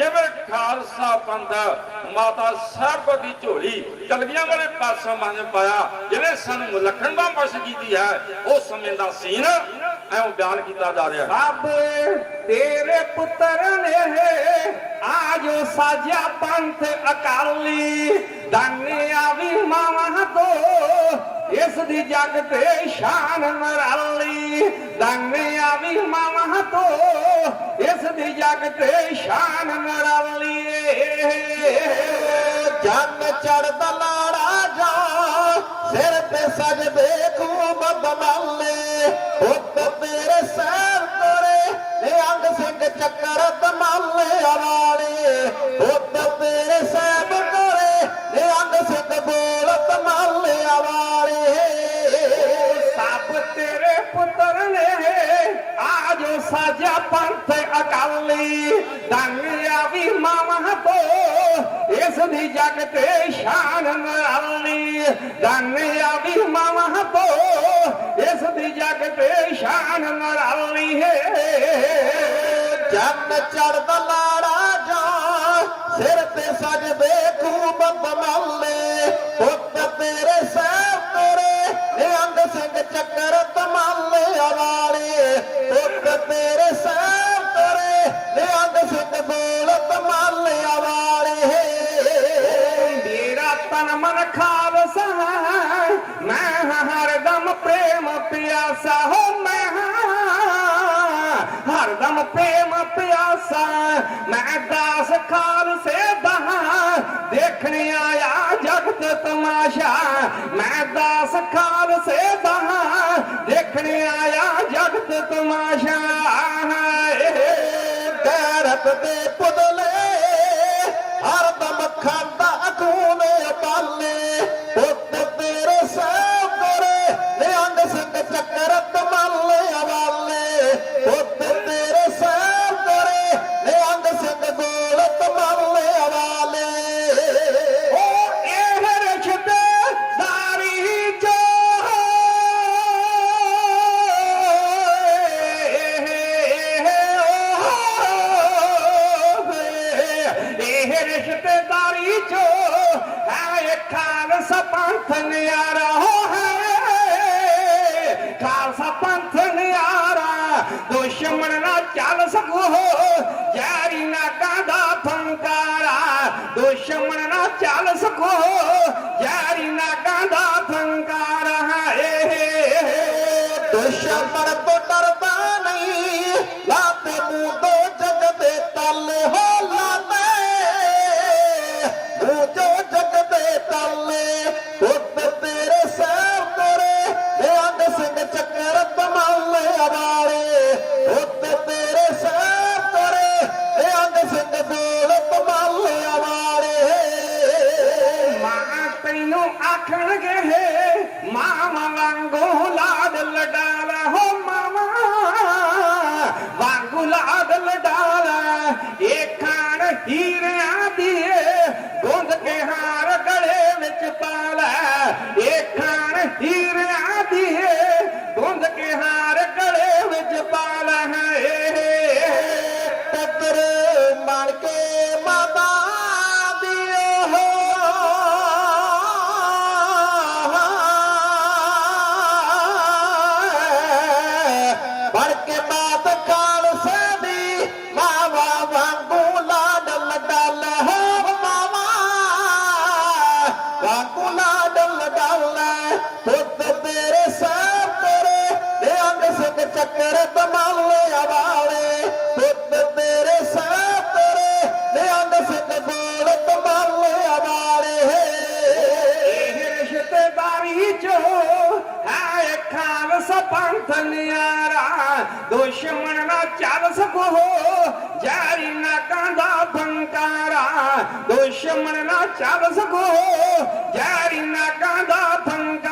ਜਿਵੇਂ ਖਾਲਸਾ ਪੰਥ ਮਾਤਾ ਸਰਬ ਦੀ ਝੋਲੀ ਕਲਗੀਆਂ ਵਾਲੇ ਪਾਸੋਂ, ਮੰਨ ਪਾਇਆ। ਜਿਵੇਂ ਸਾਨੂੰ ਮੁਲੱਖਣ ਦਾ ਬਖਸ਼ ਕੀਤੀ ਹੈ, ਉਹ ਸਮੇਂ ਦਾ ਸੀਨ ਐਂ ਬਿਆਨ ਕੀਤਾ ਜਾ ਰਿਹਾ ਹੈ। ਤੇਰੇ ਪੁੱਤਰ ਨੇ ਆਜੋ ਸਾਜਿਆ ਪੰਥ ਅਕਾਲੀ। ਦਾਨਿਆ ਵੀ ਮਾਵਾਂ ਤੋਂ, ਇਸ ਦੀ ਜਗ ਤੇ ਸ਼ਾਨ ਨਰਾਲੀ। ਦਾਨਿਆ ਵੀ ਮਾਵਾਂ ਤੋਂ ਇਸ ਤੇ ਸ਼ਾਨ ਨਰਾਲੀ ਜਨ ਚੜਦਾ ਲਾੜਾ ਜਾ, ਸਿਰ ਤੇ ਸਜਦੇ ਤੂੰ ਬਦਮਾਲੇ। ਹੁੱਤ ਤੇਰੇ ਸਹਿਰ ਤੋਰੇ ਨਿਹੰਗ ਸਿੰਘ ਚੱਕਰ ਦਮਾਲੇ ਵਾਲੇ ਹੁੱਤ ਤੇਰੇ ਸਹਿਬ ਤੋਰੇ ਨਿਹੰਗ ਸਿੰਘ ਬੋਲ ਦਮਾਲੇ ਵਾਲੇ ਸਭ ਤੇਰੇ ਪੁੱਤਰ ਨੇ, ਆਜੋ ਸਾਜਾ ਪੰਥ ਅਕਾਲੀ ਦਾਨਿਆ ਵੀ ਮਾਵਾਂ ਤੋਂ। ਇਸ ਦੀ ਜਗ ਤੇ ਸ਼ਾਨ ਨਰਾਲੀ ਦਾਨਿਆ ਵੀ ਮਾਵਾਂ ਤੋਂ। ਇਸ ਦੀ ਜਗ ਤੇ ਸ਼ਾਨ ਨਰਾਲੀ ਹੈ ਜਨ ਚੜਦਾ ਲਾੜਾ ਜਾ ਸਿਰ ਤੇ ਸਜਦੇ ਖੂਬ ਦਮਾਲੇ ਮੇਰਾ ਤਨ ਮਨ ਖਾਲਸਾ ਮੈਂ ਹਾਂ ਹਰਦਮ ਪ੍ਰੇਮ ਪਿਆਸਾ, ਹੋ ਮੈਂ ਹਾਂ ਹਰਦਮ ਪ੍ਰੇਮ ਪਿਆਸਾ, ਮੈਂ ਦਾਸ ਖਾਲਸੇ ਦਾ ਦੇਖਣ ਆਇਆ ਜਗਤ ਤਮਾਸ਼ਾ, ਮੈਂ ਦਾਸ ਖਾਲਸੇ ਦਾ ਦੇਖਣ ਆਇਆ ਜਗਤ ਤਮਾਸ਼ਾ ਇਹ ਰਿਸ਼ਤੇਦਾਰੀ ਜੋ ਹੈ ਖਾਲਸਾ ਪੰਥ ਨਿਆਰਾ, ਹੋ ਹੈ। ਖਾਲਸਾ ਪੰਥ ਨਿਆਰਾ, ਦੁਸ਼ਮਣ ਨਾ ਚੱਲ ਸਕੋ। ਯਾਰੀ ਨਾ ਕਾਂਦਾ ਫੰਕਾਰਾ, ਦੁਸ਼ਮਣ ਨਾ ਚੱਲ ਸਕੋ। ਯਾਰੀ ਨਾ ਵਾਂਗੂ ਲਾਡ ਲਡਲ ਪੁੱਤ ਤੇਰੇ ਸਹਿਬ ਤੇਰੇ ਨਿਹੰਗ ਸਿੰਘ ਚੱਕਰ ਦਮਾਲੇ ਵਾਲੇ ਪੁੱਤ ਤੇਰੇ ਸਹਿਬ ਤੇਰੇ ਨਿਹੰਗ ਸਿੰਘ ਬੋਲ ਦਮਾਲੇ ਵਾਲੇ ਇਹ ਰਿਸ਼ਤੇਦਾਰੀ ਚੋ ਹੈ ਖਾਲਸਾ ਪੰਥ ਨਿਆਰਾ। ਦੁਸ਼ਮਣ ਨਾ ਚੱਲ ਸਕੋ ਜਾਰੀ ਨਾ ਕਾਂਦਾ ਫੰਕਾਰਾ ਦੁਸ਼ਮਣ ਨਾ ਚੱਲ ਸਕੋ ਜਾਰੀ ਨਾ ਕਾਂਦਾ ਫੰਕਾਰਾ